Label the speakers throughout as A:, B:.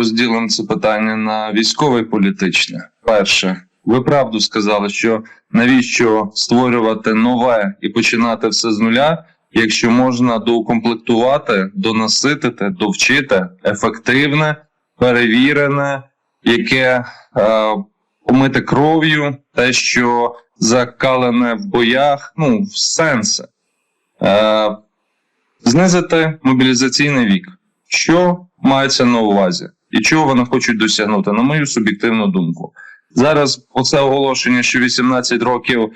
A: розділимо це питання на військове і політичне. Перше, ви правду сказали, що навіщо створювати нове і починати все з нуля, якщо можна доукомплектувати, донаситити, довчити ефективне, перевірене, яке е, помите кров'ю, те, що закалене в боях, ну, в сенси. Е, знизити мобілізаційний вік. Що мається на увазі? І чого вони хочуть досягнути, на мою суб'єктивну думку. Зараз оце оголошення, що 18 років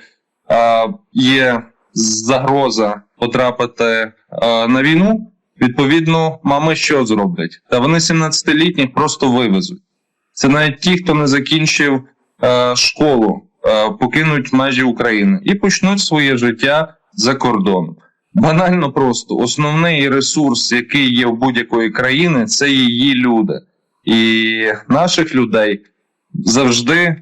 A: е, є загроза потрапити е, на війну. Відповідно, мами що зроблять? Та вони 17-літніх просто вивезуть. Це навіть ті, хто не закінчив е, школу, е, покинуть межі України і почнуть своє життя за кордоном. Банально просто основний ресурс, який є в будь-якої країни, це її люди. І наших людей завжди е,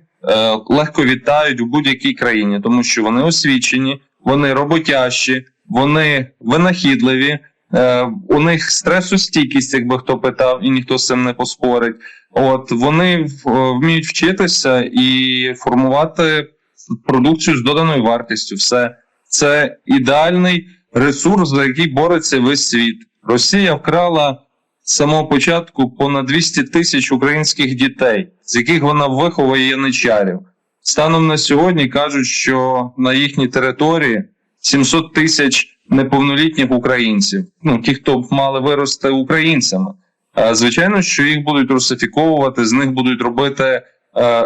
A: легко вітають в будь-якій країні, тому що вони освічені, вони роботящі, вони винахідливі, е, у них стресостійкість, якби хто питав, і ніхто з цим не поспорить. От вони вміють вчитися і формувати продукцію з доданою вартістю. Все це ідеальний ресурс, за який бореться весь світ. Росія вкрала з самого початку понад 200 тисяч українських дітей, з яких вона виховує яничарів. Станом на сьогодні кажуть, що на їхній території 700 тисяч неповнолітніх українців, ну ті, хто б мали вирости українцями. Звичайно, що їх будуть русифіковувати, з них будуть робити е,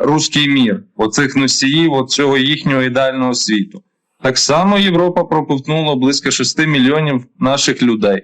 A: руський мір, оцих носіїв, оцього їхнього ідеального світу. Так само Європа проковтнула близько 6 мільйонів наших людей.